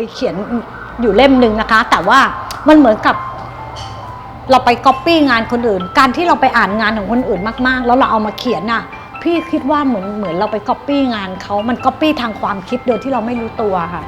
ยเขียนอยู่เล่มหนึ่งนะคะ แต่ว่ามันเหมือนกับ เราไปก๊อปปี้งานคนอื่น การที่เราไปอ่านงานของคนอื่นมากๆ แล้วเราเอามาเขียนน่ะ พี่คิดว่าเหมือนเหมือนเราไปก๊อปปี้งานเขามันก๊อปปี้ทางความคิดโดยที่เราไม่รู้ตัวค่ะ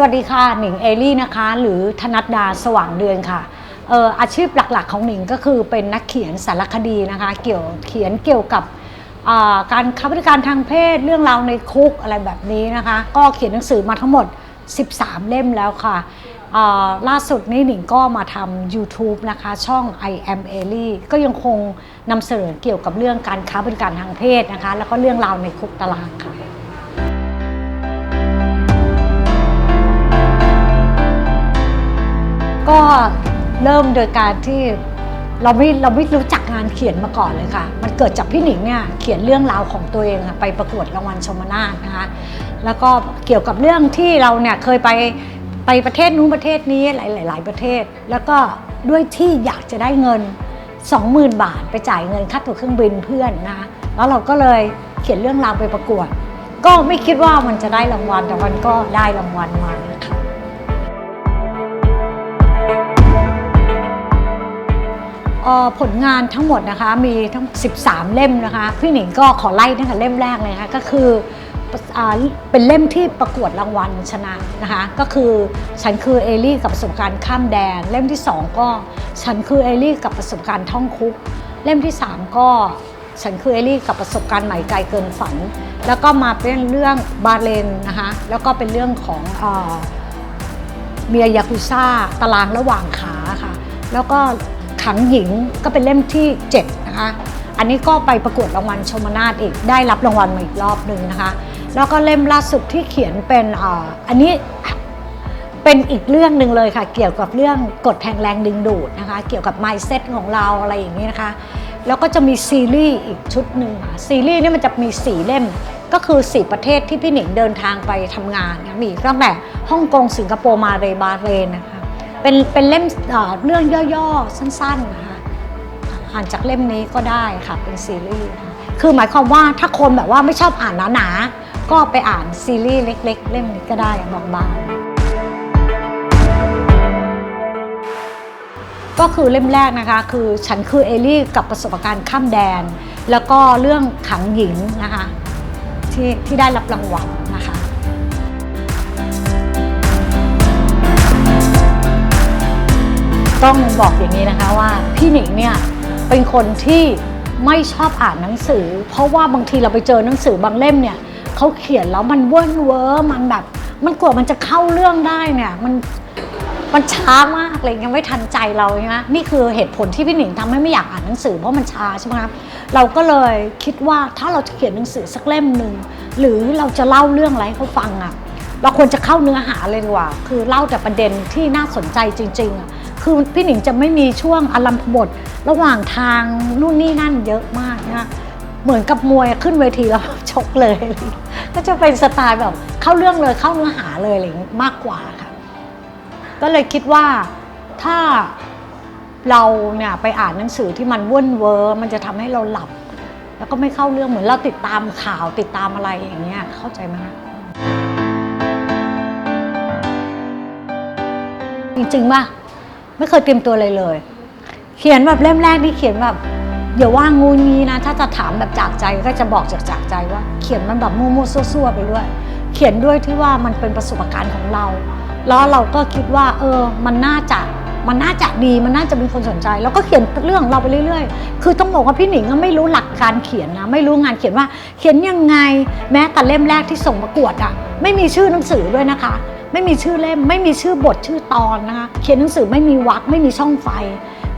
สวัสดีค่ะ หนิงเอลี่นะคะ หรือธนัดดาสว่างเดือนค่ะเอ่ออาชีพหลักๆของหนิงก็คือเป็นนักเขียนสารคดีนะคะ เกี่ยวเขียนเกี่ยวกับการค้าบริการทางเพศเรื่องราวในคุกอะไรแบบนี้นะคะ ก็เขียนหนังสือมาทั้งหมด 13 เล่มแล้วค่ะล่าสุดนี้หนิงก็มาทำ YouTube นะคะ ช่อง I am Ellie ก็ยังคงนำเสนอเกี่ยวกับเรื่องการค้าบริการทางเพศนะคะ แล้วก็เรื่องราวในคุกตารางค่ะ ก็เริ่มโดยการที่เราไม่เราไม่รู้จักงานเขียนมาก่อนเลยค่ะ มันเกิดจากพี่หนิงเนี่ยเขียนเรื่องราวของตัวเองค่ะไปประกวดรางวัลชมนาทนะคะ แล้วก็เกี่ยวกับเรื่องที่เราเนี่ยเคยไปไปประเทศนู้นประเทศนี้หลายหลายๆประเทศ แล้วก็ด้วยที่อยากจะได้เงิน 20,000 บาทไปจ่ายเงินค่าตั๋วเครื่องบินเพื่อนนะคะแล้วเราก็เลยเขียนเรื่องราวไปประกวด ก็ไม่คิดว่ามันจะได้รางวัลแต่มันก็ได้รางวัลมานะคะ ผลงานทั้งหมดนะคะมีทั้ง 13 เล่มนะคะ พี่หนิงก็ขอไล่ตั้งแต่เล่มแรกเลยนะคะก็คือเป็นเล่มที่ประกวดรางวัลชนะนะคะ ก็คือฉันคือเอลี่กับประสบการณ์ข้ามแดน เล่มที่ 2 ก็ฉันคือเอลี่กับประสบการณ์ท่องคุก เล่มที่ 3 ก็ฉันคือเอลี่กับประสบการณ์ใหม่ไกลเกินฝัน แล้วก็มาเป็นเรื่องบาเลนนะคะแล้วก็เป็นเรื่องของเอ่อเมียยากุซ่าตารางระหว่างขาค่ะ แล้วก็ ขังหญิงก็เป็นเล่มที่ 7 นะคะ อันนี้ก็ไปประกวดรางวัลชมนาทอีกได้รับรางวัลมาอีกรอบหนึ่งนะคะ แล้วก็เล่มล่าสุดที่เขียนเป็นอาอันนี้เป็นอีกเรื่องหนึ่งเลยค่ะ เกี่ยวกับเรื่องกฎแห่งแรงดึงดูดนะคะ เกี่ยวกับ mindset ของเราอะไรอย่างนี้นะคะ แล้วก็จะมีซีรีส์อีกชุดหนึ่งค่ะซีรีส์นี่มันจะมี4เล่มก็คือ 4 ประเทศที่พี่หนิงเดินทางไปทำงานนะมีตั้งแต่ฮ่องกงสิงคโปร์มาเลบาห์เรนนะคะ เป็นเป็นเล่มเรื่องย่อๆ สั้นๆนะคะอ่านจากเล่มนี้ก็ได้ค่ะเป็นซีรีส์คะคือหมายความว่าถ้าคนแบบว่าไม่ชอบอ่านหนาๆ ก็ไปอ่านซีรีส์เล็ก ๆ เล่มนี้ก็ได้บางๆก็คือเล่มแรกนะคะ คือฉันคือเอลี่กับประสบการณ์ข้ามแดน แล้วก็เรื่องขังหญิงนะคะที่ที่ได้รับรางวัลนะคะ ต้องบอกอย่างนี้นะคะว่าพี่หนิงเนี่ยเป็นคนที่ไม่ชอบอ่านหนังสือ เพราะว่าบางทีเราไปเจอหนังสือบางเล่มเนี่ยเขาเขียนแล้วมันเวิร์นเวอร์มันแบบ มันกว่ามันจะเข้าเรื่องได้เนี่ยมันมันช้ามากเลยยังไม่ทันใจเราใช่ไหมนี่คือเหตุผลที่พี่หนิงทำให้ไม่อยากอ่านหนังสือเพราะมันช้าใช่ไหมครับเราก็เลยคิดว่าถ้าเราจะเขียนหนังสือสักเล่มหนึ่งหรือเราจะเล่าเรื่องอะไรให้เขาฟังอะ เราควรจะเข้าเนื้อหาเลยดีกว่า คือเล่าแต่ประเด็นที่น่าสนใจจริง ๆ คือพี่หนิงจะไม่มีช่วงอารมพบท ระหว่างทางนู่นนี่นั่นเยอะมากนะเหมือนกับมวยขึ้นเวทีแล้วชกเลย ก็จะเป็นสไตล์แบบเข้าเรื่องเลยเข้าเนื้อหาเลยอะไรอย่างงี้มากกว่าค่ะ ก็เลยคิดว่าถ้าเราเนี่ยไปอ่านหนังสือที่มันวุ่นเวอร์มันจะทำให้เราหลับ แล้วก็ไม่เข้าเรื่องเหมือนเราติดตามข่าวติดตามอะไรอย่างเงี้ยเข้าใจไหมคะ จริงๆป่ะไม่เคยเตรียมตัวเลยเลย เขียนแบบเล่มแรกที่เขียนแบบอย่าว่างูงี้นะ ถ้าจะถามแบบจากใจก็จะบอกจากจากใจว่า เขียนมันแบบมั่วๆซั่วๆไปด้วย เขียนด้วยที่ว่ามันเป็นประสบการณ์ของเรา แล้วเราก็คิดว่า เออ มันน่าจะมันน่าจะดีมันน่าจะมีคนสนใจ แล้วก็เขียนเรื่องของเราไปเรื่อยๆ คือต้องบอกว่าพี่หนิงก็ไม่รู้หลักการเขียนนะ ไม่รู้งานเขียนว่า เขียนยังไง แม้แต่เล่มแรกที่ส่งประกวดอะไม่มีชื่อหนังสือด้วยนะคะ ไม่มีชื่อเล่ม ไม่มีชื่อบทชื่อตอนนะคะเขียนหนังสือไม่มีวรรคไม่มีช่องไฟ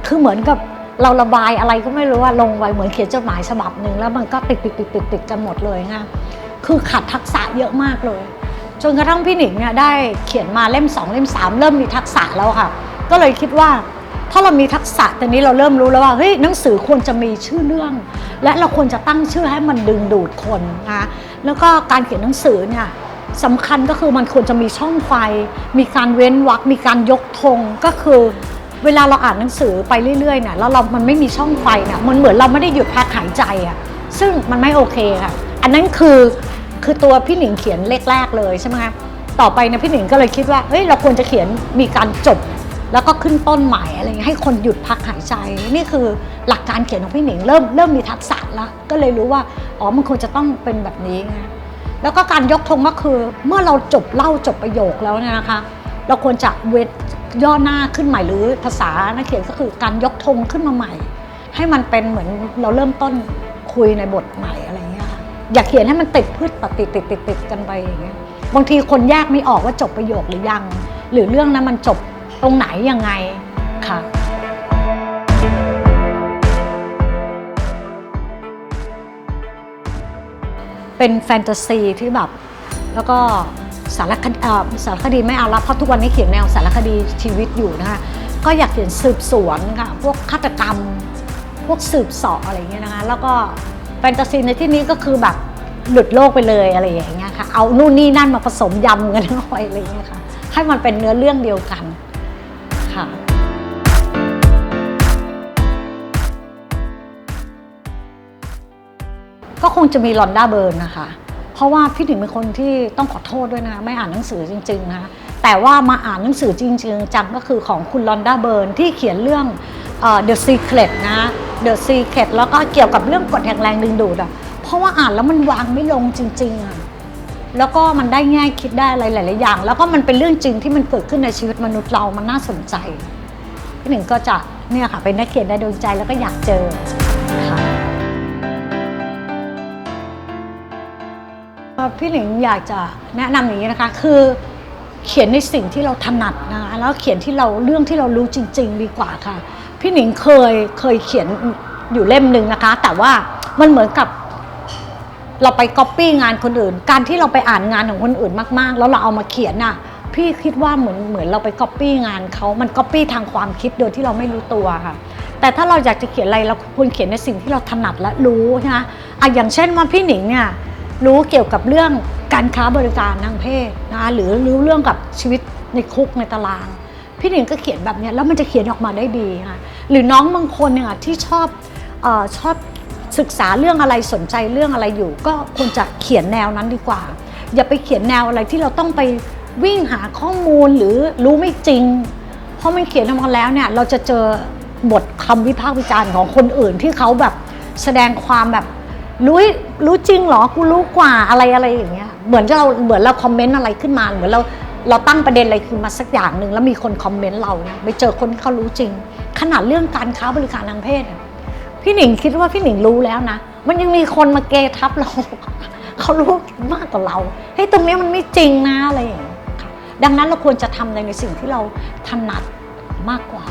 คือเหมือนกับเราระบายอะไรก็ไม่รู้ว่าลงไว้เหมือนเขียนจดหมายฉบับหนึ่งแล้วมันก็ติดติดติดติดติดกันหมดเลยนะคือขัดทักษะเยอะมากเลย จนกระทั่งพี่หนิงเนี่ยได้เขียนมาเล่ม 2 เล่ม 3 เริ่มมีทักษะแล้วค่ะ ก็เลยคิดว่าถ้าเรามีทักษะตอนนี้เราเริ่มรู้แล้วว่าเฮ้ยหนังสือควรจะมีชื่อเรื่อง และเราควรจะตั้งชื่อให้มันดึงดูดคนนะคะแล้วก็การเขียนหนังสือเนี่ย สำคัญก็คือมันควรจะมีช่องไฟ มีการเว้นวรรคมีการยกธงก็คือเวลาเราอ่านหนังสือไปเรื่อยๆเนี่ยแล้วเรามันไม่มีช่องไฟเนี่ยมันเหมือนเราไม่ได้หยุดพักหายใจอะซึ่งมันไม่โอเคค่ะ อันนั้นคือคือตัวพี่หนิงเขียนเลขแรกเลยใช่ไหมคะต่อไปเนี่ยพี่หนิงก็เลยคิดว่าเฮ้ยเราควรจะเขียนมีการจบ แล้วก็ขึ้นต้นใหม่อะไรเงี้ยให้คนหยุดพักหายใจ นี่คือหลักการเขียนของพี่หนิงเริ่มเริ่มมีทักษะแล้วก็เลยรู้ว่าอ๋อมันควรจะต้องเป็นแบบนี้ไง แล้วก็การยกธงก็คือเมื่อเราจบเล่าจบประโยคแล้วเนี่ยนะคะ เราควรจะเวทย่อหน้าขึ้นใหม่หรือภาษานักเขียนก็คือการยกธงขึ้นมาใหม่ ให้มันเป็นเหมือนเราเริ่มต้นคุยในบทใหม่อะไรอย่างเงี้ยค่ะอย่าเขียนให้มันติดพืชปฏิติดติดติดกันไปอย่างเงี้ยบางทีคนแยกไม่ออกว่าจบประโยคหรือยัง หรือเรื่องนั้นมันจบตรงไหนยังไงค่ะ เป็นแฟนตาซีที่แบบ แล้วก็สารคดีสารคดีไม่เอาละเพราะทุกวันนี้เขียนแนวสารคดีชีวิตอยู่นะคะก็อยากเขียนสืบสวนค่ะพวกฆาตกรรม พวกสืบสอบอะไรอย่างเงี้ยนะคะแล้วก็แฟนตาซีในที่นี้ก็คือแบบหลุดโลกไปเลยอะไรอย่างเงี้ยค่ะเอานู่นนี่นั่นมาผสมยำกันเข้าไปอะไรอย่างเงี้ยค่ะให้มันเป็นเนื้อเรื่องเดียวกัน ก็คงจะมีลอนด้าเบิร์นนะคะ เพราะว่าพี่ถึงเป็นคนที่ต้องขอโทษด้วยนะ ไม่อ่านหนังสือจริงๆนะแต่ว่ามาอ่านหนังสือจริงๆจังก็คือของคุณลอนด้าเบิร์นที่เขียนเรื่อง The Secret นะ The Secret แล้วก็เกี่ยวกับเรื่องกฎแห่งแรงดึงดูดอะเพราะว่าอ่านแล้วมันวางไม่ลงจริงๆอะแล้วก็มันได้ง่ายคิดได้อะไรหลายๆอย่าง แล้วก็มันเป็นเรื่องจริงที่มันเกิดขึ้นในชีวิตมนุษย์เรามันน่าสนใจพี่หนึ่งก็จะเนี่ยค่ะเป็นนักเขียนได้ดวงใจแล้วก็อยากเจอค่ะ พี่หนิงอยากจะแนะนำอย่างนี้นะคะ คือเขียนในสิ่งที่เราถนัดนะคะแล้วเขียนที่เราเรื่องที่เรารู้จริง ๆ ดีกว่าค่ะ พี่หนิงเคยเคยเขียนอยู่เล่มหนึ่งนะคะ แต่ว่ามันเหมือนกับ เราไปก๊อปปี้งานคนอื่น การที่เราไปอ่านงานของคนอื่นมากๆ แล้วเราเอามาเขียนน่ะ พี่คิดว่าเหมือนเหมือนเราไปก๊อปปี้งานเขามันก๊อปปี้ทางความคิดโดยที่เราไม่รู้ตัวค่ะ แต่ถ้าเราอยากจะเขียนอะไรเราควรเขียนในสิ่งที่เราถนัดและรู้นะอะอย่างเช่นว่าพี่หนิงเนี่ย รู้เกี่ยวกับเรื่องการค้าบริการทางเพศนะหรือรู้เรื่องกับชีวิตในคุกในตาราง พี่หนิงก็เขียนแบบนี้แล้วมันจะเขียนออกมาได้ดีค่ะหรือน้องบางคนเนี่ยที่ชอบออชอบศึกษาเรื่องอะไรสนใจเรื่องอะไรอยู่ ก็ควรจะเขียนแนวนั้นดีกว่า อย่าไปเขียนแนวอะไรที่เราต้องไปวิ่งหาข้อมูลหรือรู้ไม่จริง เพราะมันเขียนออกมาแล้วเนี่ยเราจะเจอบทคำวิพากษ์วิจารณ์ของคนอื่นที่เขาแบบแสดงความแบบ รู้รู้จริงเหรอกูรู้กว่าอะไรอะไรอย่างเงี้ยเหมือนเราเหมือนเราคอมเมนต์อะไรขึ้นมา เหมือนเราเราตั้งประเด็นอะไรขึ้นมาสักอย่างหนึ่งแล้วมีคนคอมเมนต์เราเนี่ยไปเจอคนที่เขารู้จริง ขนาดเรื่องการค้าบริการทางเพศพี่หนิงคิดว่าพี่หนิงรู้แล้วนะ มันยังมีคนมาเกทับเราเขารู้มากกว่าเราเฮ้ยตรงนี้มันไม่จริงนะอะไรอย่างเงี้ยดังนั้นเราควรจะทำในสิ่งที่เราถนัดมากกว่า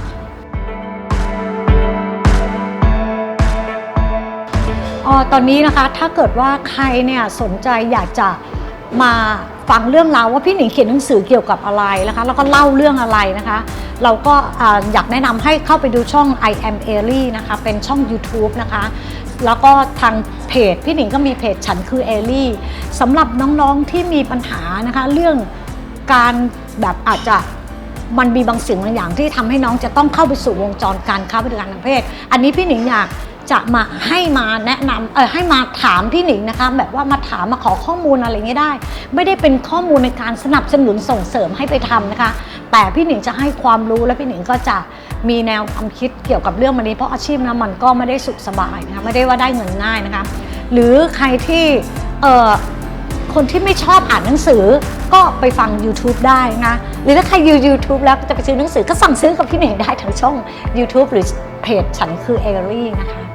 อ๋อตอนนี้นะคะถ้าเกิดว่าใครเนี่ยสนใจอยากจะมาฟังเรื่องราวว่าพี่หนิงเขียนหนังสือเกี่ยวกับอะไรนะคะ แล้วก็เล่าเรื่องอะไรนะคะ เราก็อยากแนะนำให้เข้าไปดูช่อง I am a l i นะคะ เป็นช่อง YouTube นะคะ แล้วก็ทางเพจพี่หนิงก็มีเพจฉันคือเอลี่สำหรับน้องๆที่มีปัญหานะคะ เรื่องการแบบอาจจะมันมีบางสิ่งบางอย่างที่ทำให้น้องจะต้องเข้าไปสู่วงจรการค้าบริการทางเพศ อันนี้พี่หนิงอยาก จะมาให้มาแนะนำเออให้มาถามพี่หนิงนะคะ แบบว่ามาถามมาขอข้อมูลอะไรเงี้ยได้ ไม่ได้เป็นข้อมูลในการสนับสนุนส่งเสริมให้ไปทำนะคะ แต่พี่หนิงจะให้ความรู้และพี่หนิงก็จะมีแนวความคิดเกี่ยวกับเรื่องมันนี้เพราะอาชีพนะมันก็ไม่ได้สุขสบายนะคะไม่ได้ว่าได้เงินง่ายนะคะ หรือใครที่เออคนที่ไม่ชอบอ่านหนังสือก็ไปฟัง YouTube ได้นะ หรือถ้าใครยู YouTube แล้วจะไปซื้อหนังสือก็สั่งซื้อกับพี่เหน่งได้ทางช่อง YouTube หรือเพจฉันคือเอรี่นะคะ